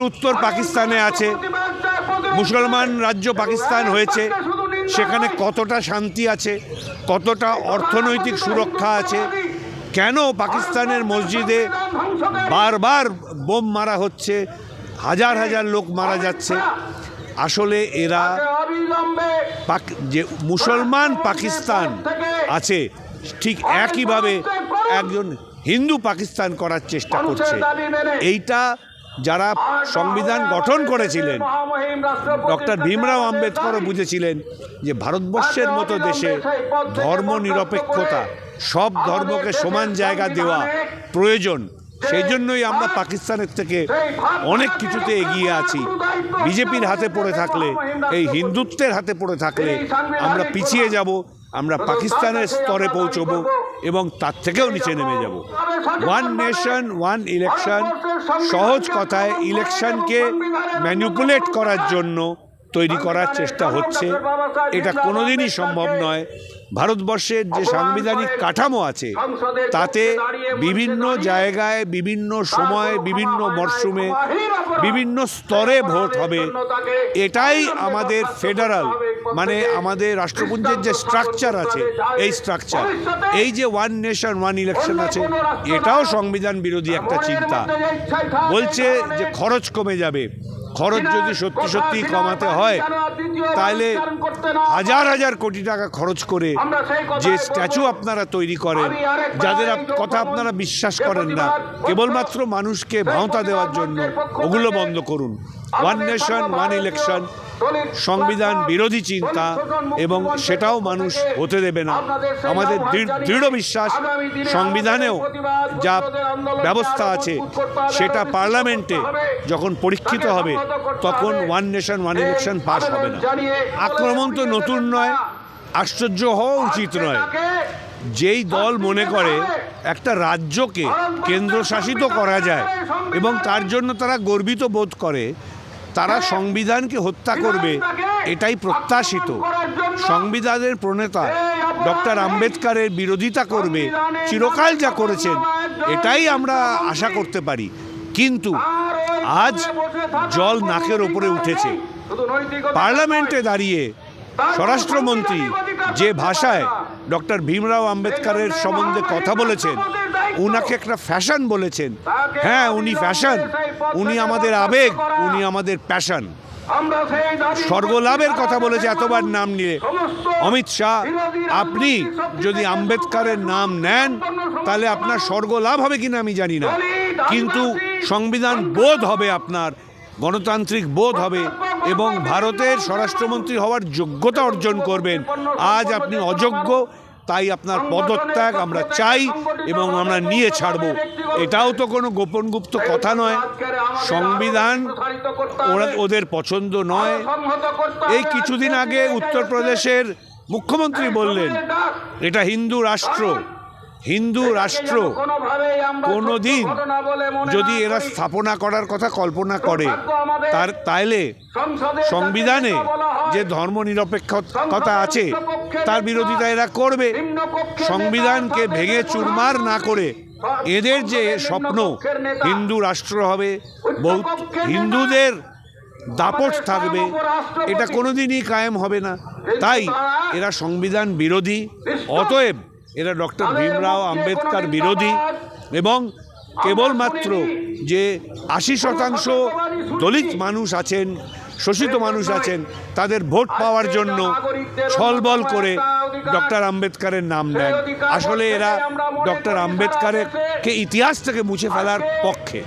উত্তর পাকিস্তানে আছে। মুসলমান রাজ্য পাকিস্তান হয়েছে। সেখানে কতটা শান্তি আছে, কতটা অর্থনৈতিক সুরক্ষা আছে, কেন পাকিস্তানের মসজিদে বারবার বোম মারা হচ্ছে, হাজার হাজার লোক মারা যাচ্ছে? আসলে এরা যে মুসলমান পাকিস্তান আছে, ঠিক একইভাবে একজন হিন্দু পাকিস্তান করার চেষ্টা করছে। এইটা যারা সংবিধান গঠন করেছিলেন, ডক্টর ভীমরাও আম্বেদকরও বুঝেছিলেন যে ভারতবর্ষের মতো দেশে ধর্ম নিরপেক্ষতা সব ধর্মকে সমান জায়গা দেওয়া প্রয়োজন সেই জন্যই আমরা পাকিস্তানের থেকে অনেক কিছুতে এগিয়ে আছি। বিজেপির হাতে পড়ে থাকলে, এই হিন্দুত্বের হাতে পড়ে থাকলে আমরা পিছিয়ে যাব, আমরা পাকিস্তানের স্তরে পৌঁছবো। এবং তার থেকেও নিচে নেমে যাব। ওয়ান নেশন ওয়ান ইলেকশন সহজ কথায় ইলেকশনকে ম্যানিপুলেট করার জন্য তৈরি করার চেষ্টা হচ্ছে। এটা কোনোদিনই সম্ভব নয়। ভারতবর্ষের যে সাংবিধানিক কাঠামো আছে তাতে বিভিন্ন জায়গায় বিভিন্ন সময় বিভিন্ন মরশুমে বিভিন্ন স্তরে ভোট হবে। এটাই আমাদের ফেডারাল মানে আমাদের রাষ্ট্রপুঞ্জের যে স্ট্রাকচার আছে এই স্ট্রাকচার এই যে ওয়ান নেশন ওয়ান ইলেকশন আছে এটাও সংবিধান বিরোধী একটা চিন্তা। বলছে যে খরচ কমে যাবে। খরচ যদি সত্যি সত্যি কমাতে হয় তাহলে হাজার হাজার কোটি টাকা খরচ করে যে স্ট্যাচু আপনারা তৈরি করেন যাদের কথা আপনারা বিশ্বাস করেন না কেবলমাত্র মানুষকে ভাওতা দেওয়ার জন্য ওগুলো বন্ধ করুন। ওয়ান নেশন ওয়ান ইলেকশন সংবিধান বিরোধী চিন্তা এবং সেটাও মানুষ হতে দেবে না। আমাদের দৃঢ়- বিশ্বাস সংবিধানেও যা ব্যবস্থা আছে সেটা পার্লামেন্টে যখন পরীক্ষিত হবে তখন one nation one election pass হবে না। আক্রমণ তো নতুন নয় আশ্চর্য হওয়া উচিত নয়। যেই দল মনে করে একটা রাজ্যকে কেন্দ্রশাসিত করা যায় এবং তার জন্য তারা গর্বিত বোধ করে তারা সংবিধানকে হত্যা করবে, এটাই প্রত্যাশিত। সংবিধানের প্রণেতা ডক্টর আম্বেদকারের বিরোধিতা করবে, চিরকাল যা করেছেন, এটাই আমরা আশা করতে পারি। কিন্তু আজ জল নাকের ওপরে উঠেছে। পার্লামেন্টে দাঁড়িয়ে স্বরাষ্ট্রমন্ত্রী যে ভাষায় ডক্টর ভীমরাও আম্বেদকারের সম্বন্ধে কথা বলেছেন উনাকে একটা ফ্যাশন বলেছেন। হ্যাঁ উনি ফ্যাশন উনি আমাদের আবেগ উনি আমাদের প্যাশন স্বর্গলাভের কথা বলেছে এতবার নাম নিয়ে। অমিত শাহ আপনি যদি আম্বেদকারের নাম নেন তাহলে আপনার স্বর্গলাভ হবে কিনা আমি জানি না। কিন্তু সংবিধান বোধ হবে আপনার গণতান্ত্রিক বোধ হবে এবং ভারতের স্বরাষ্ট্রমন্ত্রী হওয়ার যোগ্যতা অর্জন করবেন। আজ আপনি অযোগ্য তাই আপনার পদত্যাগ আমরা চাই এবং আমরা নিয়ে ছাড়ব। এটাও তো কোনো গোপন গুপ্ত কথা নয়। সংবিধান ওরা ওদের পছন্দ নয়। এই কিছুদিন আগে উত্তরপ্রদেশের মুখ্যমন্ত্রী বললেন এটা হিন্দু রাষ্ট্র। হিন্দু রাষ্ট্র। কোনো দিন যদি এরা স্থাপনা করার কথা কল্পনা করে তার তাইলে সংবিধানে যে ধর্ম নিরপেক্ষতা আছে তার বিরোধিতা এরা করবে। সংবিধানকে ভেঙে চুরমার না করে এদের যে স্বপ্ন হিন্দু রাষ্ট্র হবে বহু হিন্দুদের দাপট থাকবে এটা কোনোদিনই কায়েম হবে না। তাই এরা সংবিধান বিরোধী অতএব এরা ডক্টর ভীমরাও আম্বেদকর বিরোধী এবং কেবলমাত্র যে আশি শতাংশ দলিত মানুষ আছেন শোষিত মানুষ আছেন তাদের ভোট পাওয়ার জন্য ছলবল করে ডক্টর আম্বেদকারের নাম নেন। আসলে এরা ডক্টর আম্বেদকারের কে ইতিহাস থেকে মুছে ফেলার পক্ষে।